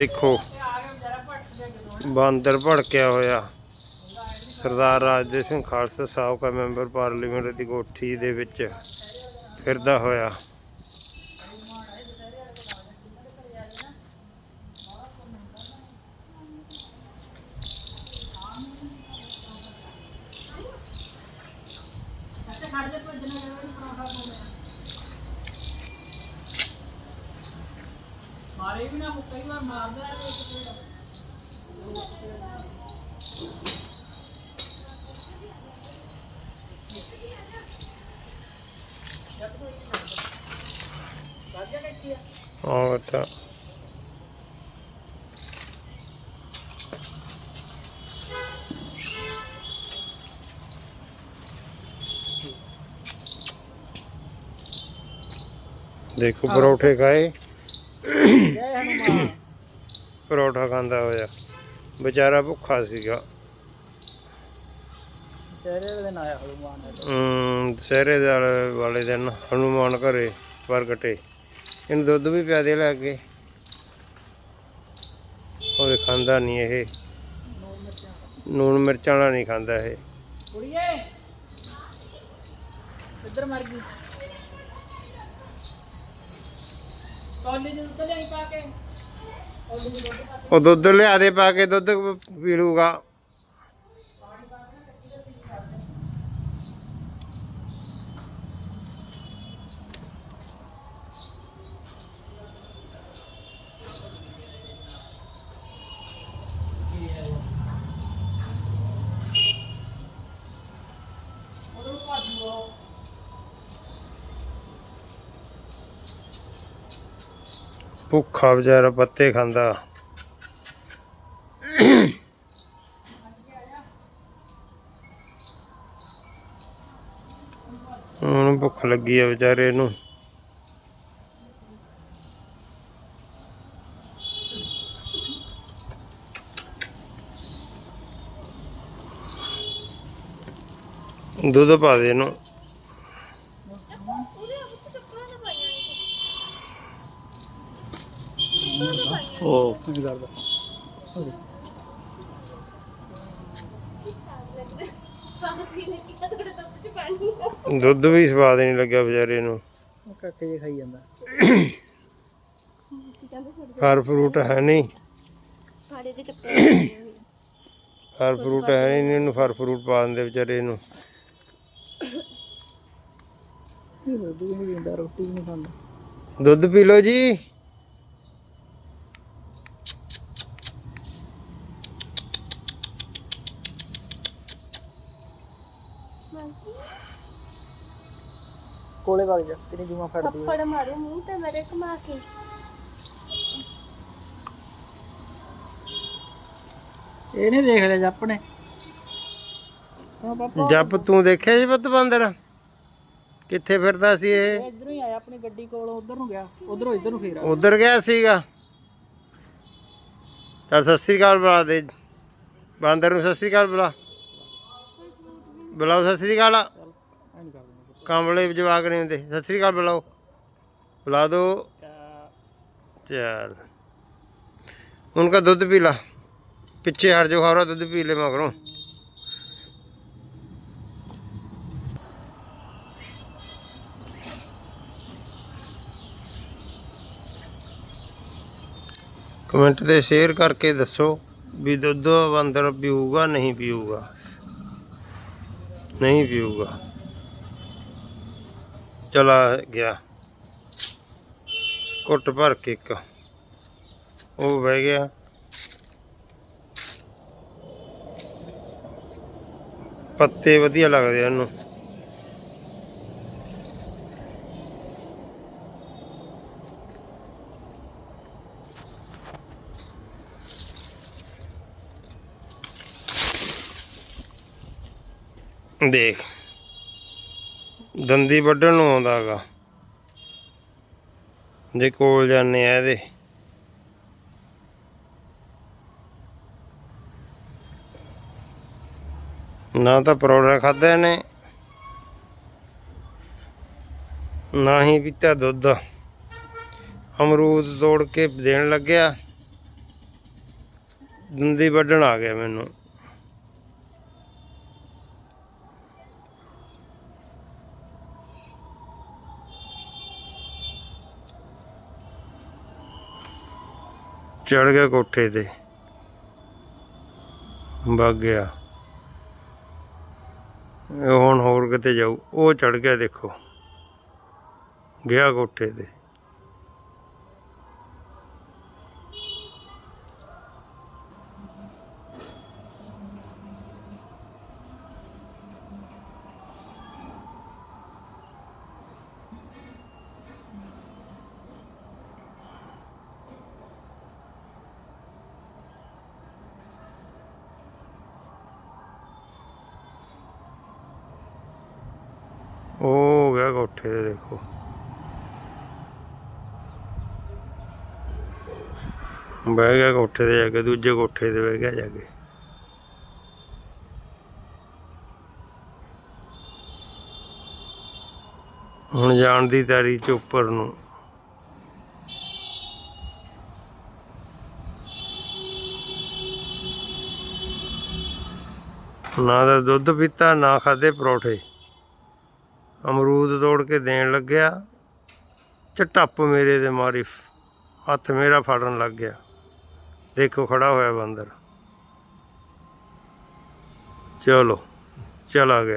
ਦੇਖੋ, ਬਾਂਦਰ ਭੜਕਿਆ ਹੋਇਆ। ਸਰਦਾਰ ਰਾਜਦੇਵ ਸਿੰਘ ਖਾਲਸਾ ਸਾਬਕਾ ਮੈਂਬਰ ਪਾਰਲੀਮੈਂਟ ਦੀ ਕੋਠੀ ਦੇ ਵਿੱਚ ਫਿਰਦਾ ਹੋਇਆ। ਮਾਰੇ ਵੀ ਨਾ ਕਈ ਵਾਰ ਮਾਰਦਾ ਹੈ ਤੇ ਹਾਂ ਬੇਟਾ। ਦੇਖੋ ਪਰੌਠੇ ਖਾਏ। ਜੈ ਹਨੂਮਾਨ ਪਰੌਠਾ ਖਾਂਦਾ ਹੋਇਆ। ਵਿਚਾਰਾ ਭੁੱਖਾ ਸੀਗਾ। ਸ਼ਹਿਰੇ ਵਾਲੇ ਦਿਨ ਆਇਆ ਹਨੂਮਾਨ ਦੁਸਹਿਰੇ ਦੇ ਵਾਲੇ- ਦਿਨ ਹਨੂਮਾਨ ਘਰੇ ਪ੍ਰਗਟੇ ਇਹਨੂੰ ਦੁੱਧ ਵੀ ਪਿਆ ਦੇ ਲੈ ਕੇ। ਉਹ ਖਾਂਦਾ ਨਹੀਂ ਇਹ। ਨੂਣ ਮਿਰਚਾਂ ਵਾਲਾ ਨਹੀਂ ਖਾਂਦਾ ਇਹ। ਕੁੜੀਏ ਇੱਧਰ ਮਰ ਗਈ? ਕਾਲਜ ਨੂੰ ਤਾਂ ਨਹੀਂ ਪਾ ਕੇ। ਕਾਲਜ ਨੂੰ ਦੁੱਧ ਪਾ ਉਹ ਦੁੱਧ ਲਿਆ ਦੇ ਪਾ ਕੇ ਦੁੱਧ ਪੀ ਲੂਗਾ ਉਹਨੂੰ ਭੱਜ ਭੁੱਖਾ ਵਿਚਾਰਾ ਪੱਤੇ ਖਾਂਦਾ। ਹੁਣ ਭੁੱਖ ਲੱਗੀ ਆ ਵਿਚਾਰੇ ਨੂੰ। ਦੁੱਧ ਪਾ ਦੇ ਇਹਨੂੰ। ਦੁੱਧ ਵੀ ਸਵਾਦ ਨਹੀਂ ਲੱਗਿਆ ਵਿਚਾਰੇ ਨੂੰ। ਉਹ ਕੱਕੇ ਜੇ ਖਾਈ ਜਾਂਦਾ। ਫਲ ਫਰੂਟ ਹੈ ਨਹੀਂ। ਸਾਡੇ ਦੇ ਚੱਪਲ ਫਲ ਫਰੂਟ ਹੈ ਨਹੀਂ ਇਹਨੂੰ ਫਲ ਫਰੂਟ ਪਾ ਦਿੰਦੇ ਵਿਚਾਰੇ ਨੂੰ। ਦੁੱਧ ਵੀ ਨਹੀਂ ਦਿੰਦਾ ਰੋਟੀ ਵੀ ਨਹੀਂ ਖਾਂਦਾ। ਦੁੱਧ ਪੀ ਲਓ ਜੀ। ਕੋਲੇ ਵਗ ਜਾ ਤੇਰੀ ਜੂਆ ਫੜਦੀ ਥੱਪੜ ਮਾਰੇ ਮੂੰਹ ਤੇ ਮੇਰੇ ਘੁਮਾ ਕੇ। ਇਹ ਨਹੀਂ ਦੇਖ ਲਿਆ ਜੱਪ ਨੇ। ਹਾਂ ਪਾਪਾ ਜੱਪ ਤੂੰ ਦੇਖਿਆ ਜੀ ਪੁੱਤ ਬੰਦਰ? ਕਿੱਥੇ ਫਿਰਦਾ ਸੀ ਇਹ? ਇਧਰੋਂ ਹੀ ਆਇਆ ਆਪਣੀ ਗੱਡੀ ਕੋਲ ਉਧਰ ਨੂੰ ਗਿਆ ਉਧਰੋਂ ਇੱਧਰ ਨੂੰ ਫੇਰ ਆ ਉਧਰ ਗਿਆ ਸੀਗਾ। ਚੱਲ ਸਤਿ ਸ੍ਰੀ ਅਕਾਲ ਬੁਲਾ ਦੇ। ਬਾਂਦਰ ਨੂੰ ਸਤਿ ਸ੍ਰੀ ਅਕਾਲ ਬੁਲਾ। ਬੁਲਾਓ ਸਤਿ ਸ੍ਰੀ ਅਕਾਲ। ਕਾਂਵਲੇ ਜਵਾਕ ਨਹੀਂ ਹੁੰਦੇ। ਸਤਿ ਸ੍ਰੀ ਅਕਾਲ ਬੁਲਾਓ। ਬੁਲਾ ਦੋ। ਚੱਲ। ਹੁਣ ਕਾ ਦੁੱਧ ਪੀ ਲਾ। ਪਿੱਛੇ ਹਟ ਜਾਓ ਖਬਰਾ ਦੁੱਧ ਪੀ ਲੈ ਮਗਰੋਂ। ਕਮੈਂਟ ਤੇ ਸ਼ੇਅਰ ਕਰਕੇ ਦੱਸੋ ਵੀ ਦੁੱਧ ਅੰਦਰ ਪੀਊਗਾ ਨਹੀਂ ਪੀਊਗਾ। ਨਹੀਂ ਪੀਊਗਾ ਚਲਾ ਗਿਆ ਘੁੱਟ ਭਰ ਕੇ ਇੱਕ ਉਹ ਬਹਿ ਗਿਆ ਪੱਤੇ ਵਧੀਆ ਲੱਗਦੇ ਆ ਇਹਨੂੰ ਦੇਖ। ਦੰਦੀ ਵੱਢਣ ਨੂੰ ਆਉਂਦਾ ਹੈਗਾ ਜੇ ਕੋਲ ਜਾਂਦੇ ਆ ਇਹਦੇ। ਨਾ ਤਾਂ ਪਰੌੜਾ ਖਾਦਾ ਨੇ ਨਾ ਹੀ ਪੀਤਾ ਦੁੱਧ। ਅਮਰੂਦ ਤੋੜ ਕੇ ਦੇਣ ਲੱਗਿਆ। ਦੰਦੀ ਵੱਢਣ ਆ ਗਿਆ ਮੈਨੂੰ। ਚੜ ਗਿਆ ਕੋਠੇ ਤੇ। ਵਗ ਗਿਆ। ਇਹ ਹੁਣ ਹੋਰ ਕਿਤੇ ਜਾਊ। ਉਹ ਚੜ ਗਿਆ ਦੇਖੋ। ਗਿਆ ਕੋਠੇ ਤੇ। ਉਹ ਹੋ ਗਿਆ ਕੋਠੇ ਤੇ, ਦੇਖੋ। ਬਹਿ ਗਿਆ ਕੋਠੇ ਤੇ ਜਾ ਕੇ, ਦੂਜੇ ਕੋਠੇ ਤੇ ਬਹਿ ਗਿਆ ਜਾ ਕੇ। ਹੁਣ ਜਾਣ ਦੀ ਤਿਆਰੀ ਚ ਉੱਪਰ ਨੂੰ। ਨਾ ਦਾ ਦੁੱਧ ਪੀਤਾ, ਨਾ ਖਾਦੇ ਪਰੌਠੇ। ਅਮਰੂਦ ਤੋੜ ਕੇ ਦੇਣ ਲੱਗਿਆ ਝਟੱਪ ਮੇਰੇ ਦੇ ਮਾਰੀ, ਹੱਥ ਮੇਰਾ ਫੜਨ ਲੱਗ ਗਿਆ। ਦੇਖੋ ਖੜਾ ਹੋਇਆ ਬਾਂਦਰ। ਚਲੋ, ਚਲਾ ਗਿਆ।